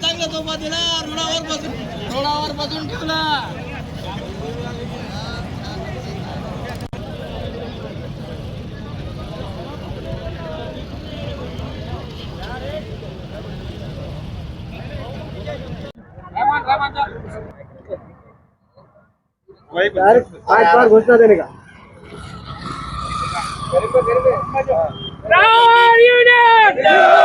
चांगला सोपा दिला रोडावर बसून रोडावर बसून ठेवला आज बार घोषणा देने का? ગરીબ ગરીબ રાવ યુનિયન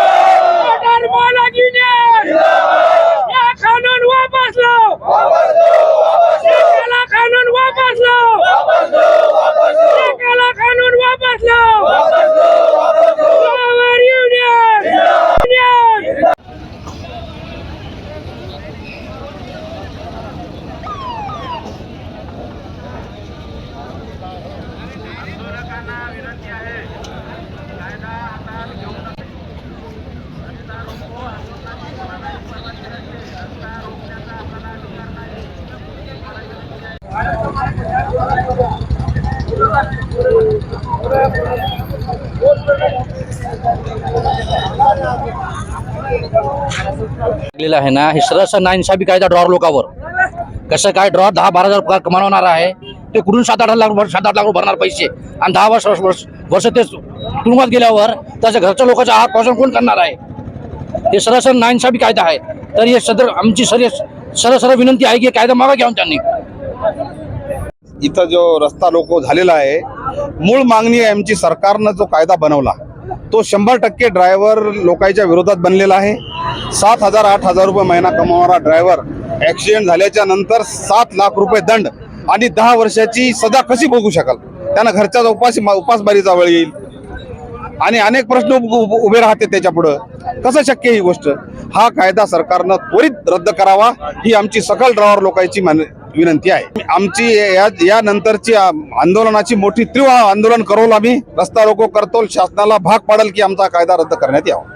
लागलेला आहे ना हे सरस नाइन्साफी कायदा ड्रॉर लोकावर? कसं काय ड्रॉ दहा बारा हजार पगार कमावणार आहे? ते कुठून सात आठ लाख सात आठ लाख भरणार पैसे? आणि दहा वर्ष वर्ष वर्ष ते तुरुंगात गेल्यावर त्याच्या घरच्या लोकांच्या आहारपासून कोण करणार आहे? हे सरासर नाईनसाबी कायदा आहे तर हे सदर आमची सर सरळ विनंती आहे की हे कायदा मागा घ्यावून त्यांनी. इथं जो रस्ता लोको झालेला आहे मूळ मागणी आहे आमची सरकारनं जो कायदा बनवला तो शंभर टक्के ड्रायव्हर लोकांच्या विरोधात बनलेला आहे. सात हजार आठ हजार रुपये महिना कमावणारा ड्रायव्हर ॲक्सिडेंट झाल्याच्यानंतर सात लाख रुपये दंड आणि दहा वर्षाची सजा कशी भोगू शकाल? त्यांना घरच्या उपास उपासमारीचा वेळ येईल. आणि अनेक प्रश्न उभ- उभे राहते त्याच्या पुढं. कसं शक्य ही गोष्ट? हा कायदा सरकारनं त्वरित रद्द करावा ही आमची सकल ड्रायव्हर लोकांची मान- विनंती आहे. आमची या यानंतरची आंदोलनाची मोठी तीव्र आंदोलन करू आम्ही. रस्ता रोको करतो शासनाला भाग पाडेल की आमचा कायदा रद्द करण्यात यावा.